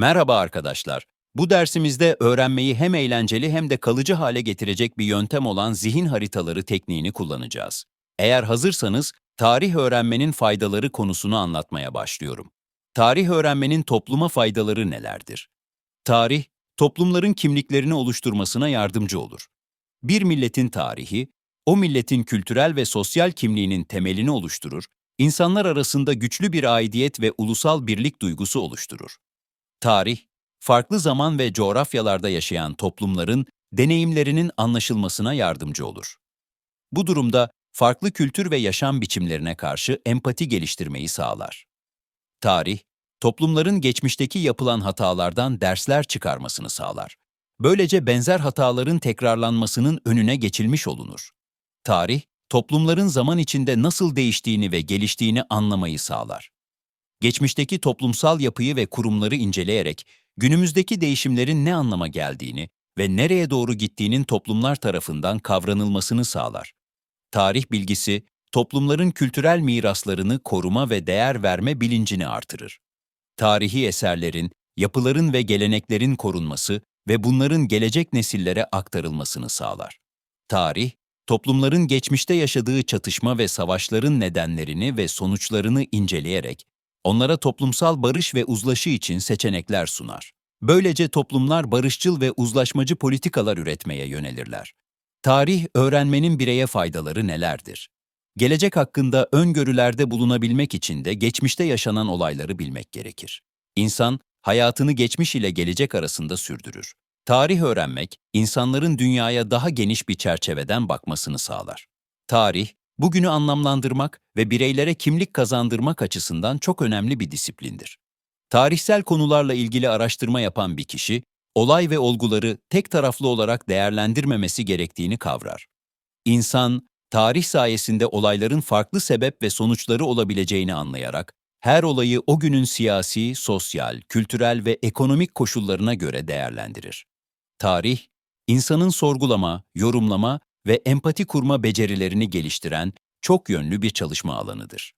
Merhaba arkadaşlar. Bu dersimizde öğrenmeyi hem eğlenceli hem de kalıcı hale getirecek bir yöntem olan zihin haritaları tekniğini kullanacağız. Eğer hazırsanız, tarih öğrenmenin faydaları konusunu anlatmaya başlıyorum. Tarih öğrenmenin topluma faydaları nelerdir? Tarih, toplumların kimliklerini oluşturmasına yardımcı olur. Bir milletin tarihi, o milletin kültürel ve sosyal kimliğinin temelini oluşturur, insanlar arasında güçlü bir aidiyet ve ulusal birlik duygusu oluşturur. Tarih, farklı zaman ve coğrafyalarda yaşayan toplumların deneyimlerinin anlaşılmasına yardımcı olur. Bu durumda farklı kültür ve yaşam biçimlerine karşı empati geliştirmeyi sağlar. Tarih, toplumların geçmişteki yapılan hatalardan dersler çıkarmasını sağlar. Böylece benzer hataların tekrarlanmasının önüne geçilmiş olunur. Tarih, toplumların zaman içinde nasıl değiştiğini ve geliştiğini anlamayı sağlar. Geçmişteki toplumsal yapıyı ve kurumları inceleyerek günümüzdeki değişimlerin ne anlama geldiğini ve nereye doğru gittiğinin toplumlar tarafından kavranılmasını sağlar. Tarih bilgisi, toplumların kültürel miraslarını koruma ve değer verme bilincini artırır. Tarihi eserlerin, yapıların ve geleneklerin korunması ve bunların gelecek nesillere aktarılmasını sağlar. Tarih, toplumların geçmişte yaşadığı çatışma ve savaşların nedenlerini ve sonuçlarını inceleyerek onlara toplumsal barış ve uzlaşı için seçenekler sunar. Böylece toplumlar barışçıl ve uzlaşmacı politikalar üretmeye yönelirler. Tarih öğrenmenin bireye faydaları nelerdir? Gelecek hakkında öngörülerde bulunabilmek için de geçmişte yaşanan olayları bilmek gerekir. İnsan, hayatını geçmiş ile gelecek arasında sürdürür. Tarih öğrenmek, insanların dünyaya daha geniş bir çerçeveden bakmasını sağlar. Tarih, bugünü anlamlandırmak ve bireylere kimlik kazandırmak açısından çok önemli bir disiplindir. Tarihsel konularla ilgili araştırma yapan bir kişi, olay ve olguları tek taraflı olarak değerlendirmemesi gerektiğini kavrar. İnsan, tarih sayesinde olayların farklı sebep ve sonuçları olabileceğini anlayarak, her olayı o günün siyasi, sosyal, kültürel ve ekonomik koşullarına göre değerlendirir. Tarih, insanın sorgulama, yorumlama ve empati kurma becerilerini geliştiren çok yönlü bir çalışma alanıdır.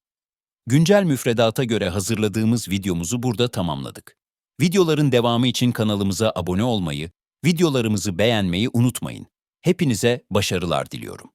Güncel müfredata göre hazırladığımız videomuzu burada tamamladık. Videoların devamı için kanalımıza abone olmayı, videolarımızı beğenmeyi unutmayın. Hepinize başarılar diliyorum.